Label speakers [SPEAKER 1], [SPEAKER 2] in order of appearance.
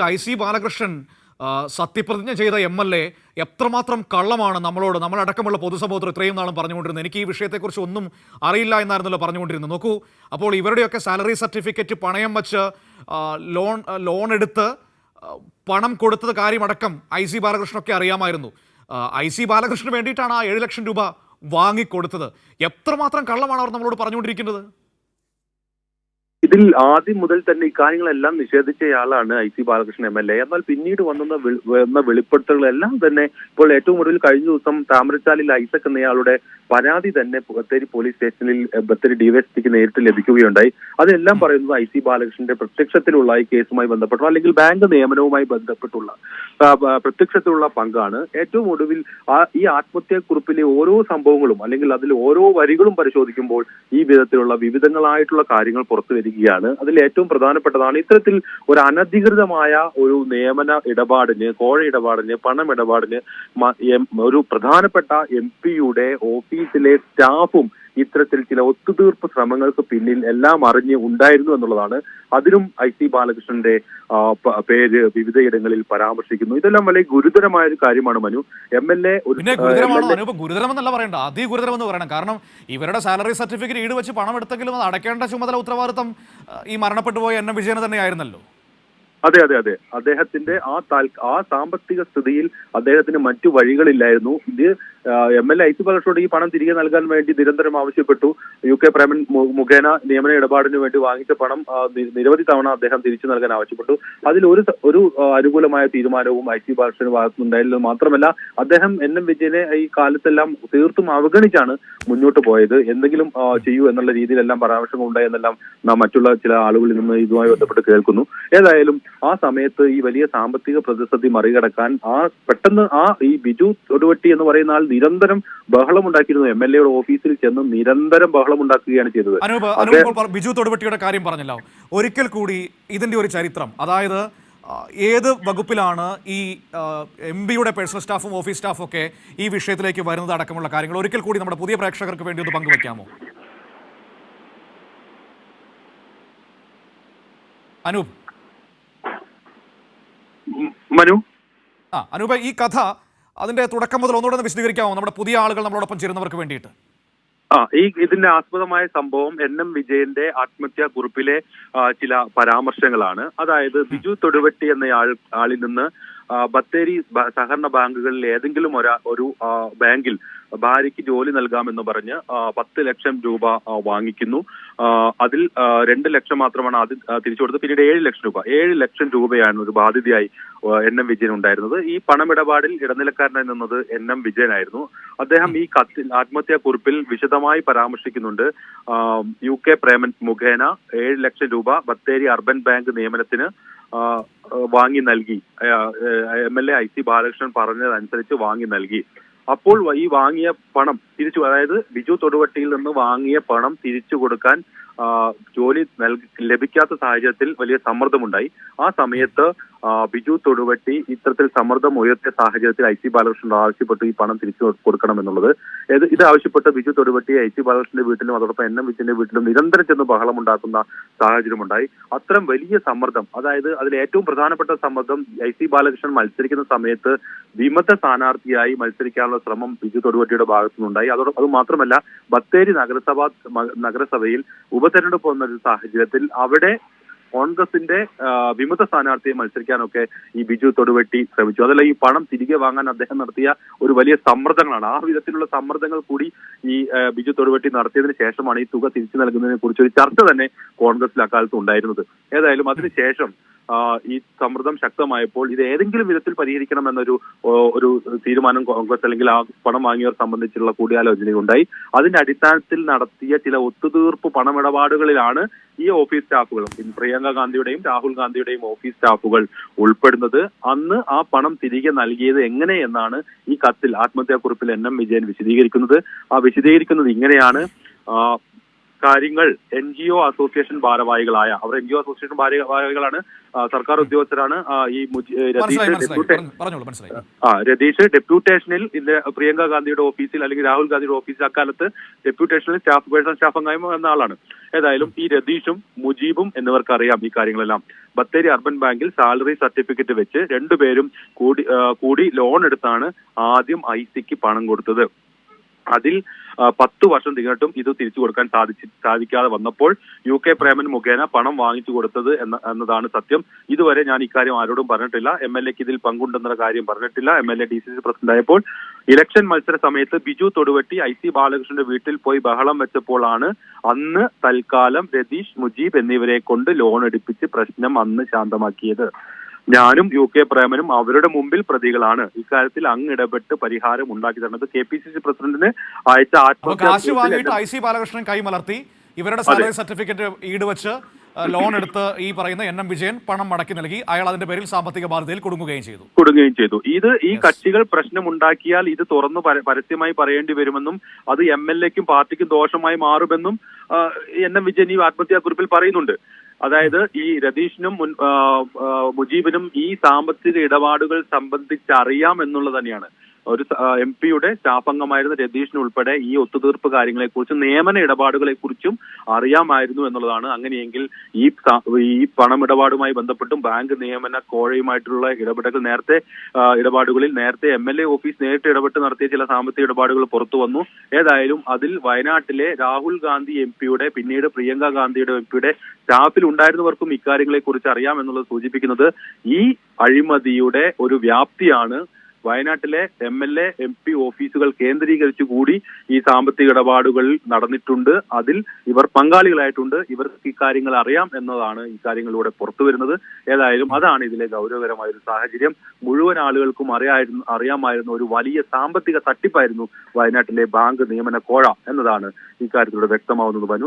[SPEAKER 1] I C Balakrishnan സത്യപ്രതിജ്ഞ ചെയ്ത M L A എത്രമാത്രം കള്ളമാണ് നമ്മളോട് നമ്മളടക്കമുള്ള പൊതുസമൂഹത്തിൽ ഇത്രയും നാളും പറഞ്ഞുകൊണ്ടിരുന്നത്. എനിക്ക് ഈ വിഷയത്തെക്കുറിച്ച് ഒന്നും അറിയില്ല എന്നായിരുന്നല്ലോ പറഞ്ഞുകൊണ്ടിരുന്നത്. നോക്കൂ അപ്പോൾ ഇവരുടെയൊക്കെ സാലറി സർട്ടിഫിക്കറ്റ് പണയം വച്ച് ലോൺ ലോൺ എടുത്ത് പണം കൊടുത്തത് കാര്യമടക്കം ഐ സി ബാലകൃഷ്ണൊക്കെ അറിയാമായിരുന്നു. ഐ സി ബാലകൃഷ്ണന് വേണ്ടിയിട്ടാണ് ആ ഏഴ് ലക്ഷം രൂപ വാങ്ങിക്കൊടുത്തത്. എത്രമാത്രം കള്ളമാണ് അവർ നമ്മളോട് പറഞ്ഞുകൊണ്ടിരിക്കുന്നത്?
[SPEAKER 2] ഇതിൽ ആദ്യം മുതൽ തന്നെ ഇക്കാര്യങ്ങളെല്ലാം നിഷേധിച്ചയാളാണ് I C Balakrishnan M L A. എന്നാൽ പിന്നീട് വന്ന വന്ന വെളിപ്പെടുത്തലുകളെല്ലാം തന്നെ ഇപ്പോൾ ഏറ്റവും ഒടുവിൽ കഴിഞ്ഞ ദിവസം താമരച്ചാലിൽ ഐസക് എന്നയാളുടെ പരാതി തന്നെ ബത്തേരി പോലീസ് സ്റ്റേഷനിൽ ബത്തേരി ഡിവൈഎസ്പിക്ക് നേരിട്ട് ലഭിക്കുകയുണ്ടായി. അതെല്ലാം പറയുന്നത് ഐ സി ബാലകൃഷ്ണന്റെ പ്രത്യക്ഷത്തിലുള്ള ഈ കേസുമായി ബന്ധപ്പെട്ടോ അല്ലെങ്കിൽ ബാങ്ക് നിയമനവുമായി ബന്ധപ്പെട്ടുള്ള പ്രത്യക്ഷത്തിലുള്ള പങ്കാണ്. ഏറ്റവും ഒടുവിൽ ഈ ആത്മഹത്യക്കുറിപ്പിലെ ഓരോ സംഭവങ്ങളും അല്ലെങ്കിൽ അതിൽ ഓരോ വരികളും പരിശോധിക്കുമ്പോൾ ഈ വിധത്തിലുള്ള വിവിധങ്ങളായിട്ടുള്ള കാര്യങ്ങൾ പുറത്തു വരികയാണ് അതിൽ ഏറ്റവും പ്രധാനപ്പെട്ടതാണ് ഇത്തരത്തിൽ ഒരു അനധികൃതമായ ഒരു നിയമന ഇടപാടിന് കോഴ ഇടപാടിന് പണം ഇടപാടിന് ഒരു പ്രധാനപ്പെട്ട എം പിയുടെ ഓഫീസിലെ സ്റ്റാഫും ഇത്തരത്തിൽ ചില ഒത്തുതീർപ്പ് ശ്രമങ്ങൾക്ക് പിന്നിൽ എല്ലാം അറിഞ്ഞ് ഉണ്ടായിരുന്നു എന്നുള്ളതാണ്. അതിലും ഐ സി ബാലകൃഷ്ണന്റെ പേര് വിവിധയിടങ്ങളിൽ പരാമർശിക്കുന്നു. ഇതെല്ലാം വളരെ ഗുരുതരമായ ഒരു കാര്യമാണ് മനു. എം എൽ എ
[SPEAKER 1] ഗുരുതരമെന്നല്ല പറയണ്ട. അതിഗുരുതരമെന്ന് പറയണം. കാരണം ഇവരുടെ സാലറി സർട്ടിഫിക്കറ്റ് ഈട് വെച്ച് പണം എടുത്തെങ്കിലും അത് അടയ്ക്കേണ്ട ചുമതല ഉത്തരവാദിത്തം ഈ മരണപ്പെട്ടു പോയ എൻ എം വിജയന് തന്നെയായിരുന്നല്ലോ.
[SPEAKER 2] അതെ അതെ അതെ. അദ്ദേഹത്തിന്റെ ആ താൽ ആ സാമ്പത്തിക സ്ഥിതിയിൽ അദ്ദേഹത്തിന് മറ്റു വഴികളില്ലായിരുന്നു. ഇത് M L A I C ബാലകൃഷ്ണനോട് ഈ പണം തിരികെ നൽകാൻ വേണ്ടി നിരന്തരം ആവശ്യപ്പെട്ടു. യു കെ പ്രേമൻ മുഖേന നിയമന ഇടപാടിന് വേണ്ടി വാങ്ങിച്ച പണം നിരവധി തവണ അദ്ദേഹം തിരിച്ചു നൽകാൻ ആവശ്യപ്പെട്ടു. അതിൽ ഒരു ഒരു അനുകൂലമായ തീരുമാനവും ഐ സി ബാലകൃഷ്ണന് ഭാഗത്തുനിന്നുണ്ടായിരുന്നു മാത്രമല്ല അദ്ദേഹം എൻ എം വിജയനെ ഈ കാലത്തെല്ലാം തീർത്തും അവഗണിച്ചാണ് മുന്നോട്ട് പോയത്. എന്തെങ്കിലും ചെയ്യൂ എന്നുള്ള രീതിയിലെല്ലാം പരാമർശങ്ങളുണ്ടായി എന്നെല്ലാം നാം മറ്റുള്ള ചില ആളുകളിൽ നിന്ന് ഇതുമായി ബന്ധപ്പെട്ട് കേൾക്കുന്നു. ഏതായാലും ആ സമയത്ത് ഈ വലിയ സാമ്പത്തിക പ്രതിസന്ധി മറികടക്കാൻ ആ പെട്ടെന്ന് ആ ഈ ബിജു തൊടുവട്ടി എന്ന് പറയുന്ന ആൾ നിരന്തരം ബഹളം ഉണ്ടാക്കിയിരുന്നു. എം എൽ എയുടെ ഓഫീസിൽ ചെന്ന് നിരന്തരം ബഹളം ഉണ്ടാക്കുകയാണ് ചെയ്തത്.
[SPEAKER 1] ബിജു തൊടുവട്ടിയുടെ കാര്യം പറഞ്ഞല്ലോ. ഒരിക്കൽ കൂടി ഇതിന്റെ ഒരു ചരിത്രം അതായത് ഏത് വകുപ്പിലാണ് ഈ എം പിയുടെ പേഴ്സണൽ സ്റ്റാഫും ഓഫീസ് സ്റ്റാഫും ഒക്കെ ഈ വിഷയത്തിലേക്ക് വരുന്നത് അടക്കമുള്ള കാര്യങ്ങൾ? ഒരിക്കൽ കൂടി നമ്മുടെ പുതിയ പ്രേക്ഷകർക്ക് വേണ്ടി ഒന്ന് പങ്കുവയ്ക്കാമോ? അനൂപ്.
[SPEAKER 2] മനു?
[SPEAKER 1] ആ അനൂപ ഈ കഥ അതിന്റെ തുടക്കം മുതൽ ഒന്നുകൂടെ വിശദീകരിക്കാമോ? നമ്മുടെ പുതിയ ആളുകൾ നമ്മളോടൊപ്പം ചേരുന്നവർക്ക് വേണ്ടിയിട്ട്.
[SPEAKER 2] ആ ഈ ഇതിന്റെ ആസ്പദമായ സംഭവം എൻ എം വിജയന്റെ ആത്മഹത്യാ കുറിപ്പിലെ ചില പരാമർശങ്ങളാണ്. അതായത് ബിജു തൊടുവെട്ടി എന്ന ആളിൽ നിന്ന് ബത്തേരി സഹകരണ ബാങ്കുകളിൽ ഏതെങ്കിലും ഒരാ ഒരു ബാങ്കിൽ ഭാര്യയ്ക്ക് ജോലി നൽകാമെന്ന് പറഞ്ഞ് പത്ത് ലക്ഷം രൂപ വാങ്ങിക്കുന്നു. അതിൽ രണ്ട് ലക്ഷം മാത്രമാണ് ആദ്യം തിരിച്ചു കൊടുത്തത്. പിന്നീട് ഏഴ് ലക്ഷം രൂപ. ഏഴ് ലക്ഷം രൂപയാണ് ഒരു ബാധ്യതയായി എൻ എം വിജയൻ ഉണ്ടായിരുന്നത്. ഈ പണമിടപാടിൽ ഇടനിലക്കാരനായി നിന്നത് എൻ എം വിജയനായിരുന്നു അദ്ദേഹം ഈ കത്തിൽ ആത്മഹത്യാ കുറിപ്പിൽ വിശദമായി പരാമർശിക്കുന്നുണ്ട്. യു കെ പ്രേമൻ മുഖേന ഏഴ് ലക്ഷം രൂപ ബത്തേരി അർബൻ ബാങ്ക് നിയമനത്തിന് വാങ്ങി നൽകി. M L A I C Balakrishnan പറഞ്ഞതനുസരിച്ച് വാങ്ങി നൽകി. അപ്പോൾ ഈ വാങ്ങിയ പണം തിരിച്ചു അതായത് ബിജു തൊടുവട്ടിയിൽ നിന്ന് വാങ്ങിയ പണം തിരിച്ചു കൊടുക്കാൻ ജോലി ലഭിക്കാത്ത സാഹചര്യത്തിൽ വലിയ സമ്മർദ്ദമുണ്ടായി. ആ സമയത്ത് ബിജു തൊടുവട്ടി ഇത്തരത്തിൽ സമ്മർദ്ദം ഉയർത്തിയ സാഹചര്യത്തിൽ ഐ സി ബാലകൃഷ്ണൻ ആവശ്യപ്പെട്ടു ഈ പണം തിരിച്ചു കൊടുക്കണം എന്നുള്ളത് ഇത് ആവശ്യപ്പെട്ട് ബിജു തൊടുവട്ടി ഐ സി ബാലകൃഷ്ണന്റെ വീട്ടിലും അതോടൊപ്പം എൻ എം വിജയന്റെ വീട്ടിലും നിരന്തരം ചെന്ന് ബഹളം ബഹളമുണ്ടാക്കുന്ന സാഹചര്യമുണ്ടായി. അത്തരം വലിയ സമ്മർദ്ദം അതായത് അതിൽ ഏറ്റവും പ്രധാനപ്പെട്ട സമ്മർദ്ദം ഐ സി ബാലകൃഷ്ണൻ മത്സരിക്കുന്ന സമയത്ത് വിമത സ്ഥാനാർത്ഥിയായി മത്സരിക്കാനുള്ള ശ്രമം ബിജു തൊടുവട്ടിയുടെ ഭാഗത്തുനിന്നുണ്ടായി. അതോടൊപ്പം അത് മാത്രമല്ല ബത്തേരി നഗരസഭ നഗരസഭയിൽ നഗരസഭയിൽ ഉപതെരഞ്ഞെടുപ്പ് വന്ന ഒരു സാഹചര്യത്തിൽ അവിടെ കോൺഗ്രസിന്റെ വിമത സ്ഥാനാർത്ഥിയെ മത്സരിക്കാനൊക്കെ ഈ ബിജു തൊടുവെട്ടി ശ്രമിച്ചു. അതല്ല ഈ പണം തിരികെ വാങ്ങാൻ അദ്ദേഹം നടത്തിയ ഒരു വലിയ സമ്മർദ്ദങ്ങളാണ്. ആ വിധത്തിലുള്ള സമ്മർദ്ദങ്ങൾ കൂടി ഈ ബിജു തൊടുവെട്ടി നടത്തിയതിന് ശേഷമാണ് ഈ തുക തിരിച്ചു നൽകുന്നതിനെ കുറിച്ച് ഒരു ചർച്ച തന്നെ കോൺഗ്രസിൽ അക്കാലത്ത് ഉണ്ടായിരുന്നത്. ഏതായാലും അതിനുശേഷം ഈ സമ്മർദ്ദം ശക്തമായപ്പോൾ ഇത് ഏതെങ്കിലും വിധത്തിൽ പരിഹരിക്കണം എന്നൊരു ഒരു തീരുമാനം കോൺഗ്രസ് അല്ലെങ്കിൽ ആ പണം വാങ്ങിയവർ സംബന്ധിച്ചുള്ള കൂടിയാലോചനയുണ്ടായി. അതിന്റെ അടിസ്ഥാനത്തിൽ നടത്തിയ ചില ഒത്തുതീർപ്പ് പണമിടപാടുകളിലാണ് ഈ ഓഫീസ് സ്റ്റാഫുകൾ. പ്രിയങ്ക ഗാന്ധിയുടെയും രാഹുൽ ഗാന്ധിയുടെയും ഓഫീസ് സ്റ്റാഫുകൾ ഉൾപ്പെടുന്നത് അന്ന് ആ പണം തിരികെ നൽകിയത് എങ്ങനെ എന്നാണ് ഈ കത്തിൽ ആത്മഹത്യാക്കുറിപ്പിൽ എൻ എം വിജയൻ വിശദീകരിക്കുന്നത്. ആ വിശദീകരിക്കുന്നത് ഇങ്ങനെയാണ്. കാര്യങ്ങൾ എൻ ജി ഒ അസോസിയേഷൻ ഭാരവാഹികളായ അവർ എൻ ജി ഒ അസോസിയേഷൻ ഭാരവാഹികളാണ് സർക്കാർ ഉദ്യോഗസ്ഥരാണ് ഈ രതീഷ് ആ രതീഷ് ഡെപ്യൂട്ടേഷനിൽ ഇന്ന് പ്രിയങ്ക ഗാന്ധിയുടെ ഓഫീസിൽ അല്ലെങ്കിൽ രാഹുൽ ഗാന്ധിയുടെ ഓഫീസിൽ അക്കാലത്ത് ഡെപ്യൂട്ടേഷനിൽ സ്റ്റാഫ് പേഴ്സൺ സ്റ്റാഫ് അംഗം എന്ന ആളാണ്. ഏതായാലും ഈ രതീഷും മുജീബും എന്നിവർക്ക് അറിയാം ഈ കാര്യങ്ങളെല്ലാം. ബത്തേരി അർബൻ ബാങ്കിൽ സാലറി സർട്ടിഫിക്കറ്റ് വെച്ച് രണ്ടുപേരും കൂടി കൂടി ലോൺ എടുത്താണ് ആദ്യം ഐ സിക്ക് പണം കൊടുത്തത്. അതിൽ പത്ത് വർഷം തികട്ടും ഇത് തിരിച്ചു കൊടുക്കാൻ സാധിച്ചു സാധിക്കാതെ വന്നപ്പോൾ യു കെ പ്രേമൻ മുഖേന പണം വാങ്ങിച്ചു കൊടുത്തത് എന്ന എന്നതാണ് സത്യം. ഇതുവരെ ഞാൻ ഇക്കാര്യം ആരോടും പറഞ്ഞിട്ടില്ല. എം എൽ എക്ക് ഇതിൽ പങ്കുണ്ടെന്ന കാര്യം പറഞ്ഞിട്ടില്ല. M L A D C C president ആയപ്പോൾ ഇലക്ഷൻ മത്സര സമയത്ത് ബിജു തൊടുവെട്ടി ഐ സി ബാലകൃഷ്ണന്റെ വീട്ടിൽ പോയി ബഹളം വെച്ചപ്പോഴാണ് അന്ന് തൽക്കാലം രതീഷ് മുജീബ് എന്നിവരെ കൊണ്ട് ലോൺ എടുപ്പിച്ച് പ്രശ്നം അന്ന് ശാന്തമാക്കിയത്. ഞാനും യു കെ പ്രേമനും അവരുടെ മുമ്പിൽ പ്രതികളാണ്. ഇക്കാര്യത്തിൽ അങ്ങ് ഇടപെട്ട് പരിഹാരം ഉണ്ടാക്കി തരുന്നത് കെ പി സി സി പ്രസിഡന്റിന് അയച്ച ആത്മഹത്യ
[SPEAKER 1] ഐ സി ബാലകൃഷ്ണൻ കൈമലർത്തി ഇവരുടെ സാലറി സർട്ടിഫിക്കറ്റ് ഈടുവച്ച് വെച്ച് ലോൺ എടുത്ത് ഈ പറയുന്ന എൻ എം വിജയൻ പണം മടക്കി നൽകി. അയാൾ അതിന്റെ പേരിൽ സാമ്പത്തിക ബാധ്യതയിൽ കുടുങ്ങുകയും ചെയ്തു.
[SPEAKER 2] കൊടുങ്ങുകയും ചെയ്തു. ഇത് ഈ കക്ഷികൾ പ്രശ്നമുണ്ടാക്കിയാൽ ഇത് തുറന്നു പര- പരസ്യമായി പറയേണ്ടി വരുമെന്നും അത് എം എൽ എക്കും പാർട്ടിക്കും ദോഷമായി മാറുമെന്നും എൻ എം വിജയൻ ഈ ആത്മഹത്യാ കുറിപ്പിൽ പറയുന്നുണ്ട്. അതായത് ഈ രതീഷിനും മുൻ മുജീബിനും ഈ സാമ്പത്തിക ഇടപാടുകൾ സംബന്ധിച്ച് അറിയാം എന്നുള്ളത് തന്നെയാണ്. ഒരു എം പിയുടെ സ്റ്റാഫ് അംഗമായിരുന്ന രതീഷിന് ഉൾപ്പെടെ ഈ ഒത്തുതീർപ്പ് കാര്യങ്ങളെക്കുറിച്ചും നിയമന ഇടപാടുകളെക്കുറിച്ചും അറിയാമായിരുന്നു എന്നുള്ളതാണ്. അങ്ങനെയെങ്കിൽ ഈ ഈ പണമിടപാടുമായി ബന്ധപ്പെട്ടും ബാങ്ക് നിയമന കോഴയുമായിട്ടുള്ള ഇടപെടൽ നേരത്തെ ഇടപാടുകളിൽ നേരത്തെ എം എൽ എ ഓഫീസ് നേരിട്ട് ഇടപെട്ട് നടത്തിയ ചില സാമ്പത്തിക ഇടപാടുകൾ പുറത്തു വന്നു. ഏതായാലും അതിൽ വയനാട്ടിലെ രാഹുൽ ഗാന്ധി എം പിയുടെ പിന്നീട് പ്രിയങ്ക ഗാന്ധിയുടെ എം പിയുടെ സ്റ്റാഫിൽ ഉണ്ടായിരുന്നവർക്കും ഇക്കാര്യങ്ങളെക്കുറിച്ച് അറിയാം എന്നുള്ളത് സൂചിപ്പിക്കുന്നത് ഈ അഴിമതിയുടെ ഒരു വ്യാപ്തിയാണ് വയനാട്ടിലെ M L A M P ഓഫീസുകൾ കേന്ദ്രീകരിച്ചു കൂടി ഈ സാമ്പത്തിക ഇടപാടുകൾ നടന്നിട്ടുണ്ട്. അതിൽ ഇവർ പങ്കാളികളായിട്ടുണ്ട്. ഇവർക്ക് ഇക്കാര്യങ്ങൾ അറിയാം എന്നതാണ് ഇക്കാര്യങ്ങളിലൂടെ പുറത്തു വരുന്നത്. ഏതായാലും അതാണ് ഇതിലെ ഗൗരവകരമായ ഒരു സാഹചര്യം. മുഴുവൻ ആളുകൾക്കും അറിയായിരുന്നു അറിയാമായിരുന്ന ഒരു വലിയ സാമ്പത്തിക തട്ടിപ്പായിരുന്നു വയനാട്ടിലെ ബാങ്ക് നിയമന കോഴ എന്നതാണ് ഇക്കാര്യത്തിലൂടെ വ്യക്തമാവുന്നത്. മനു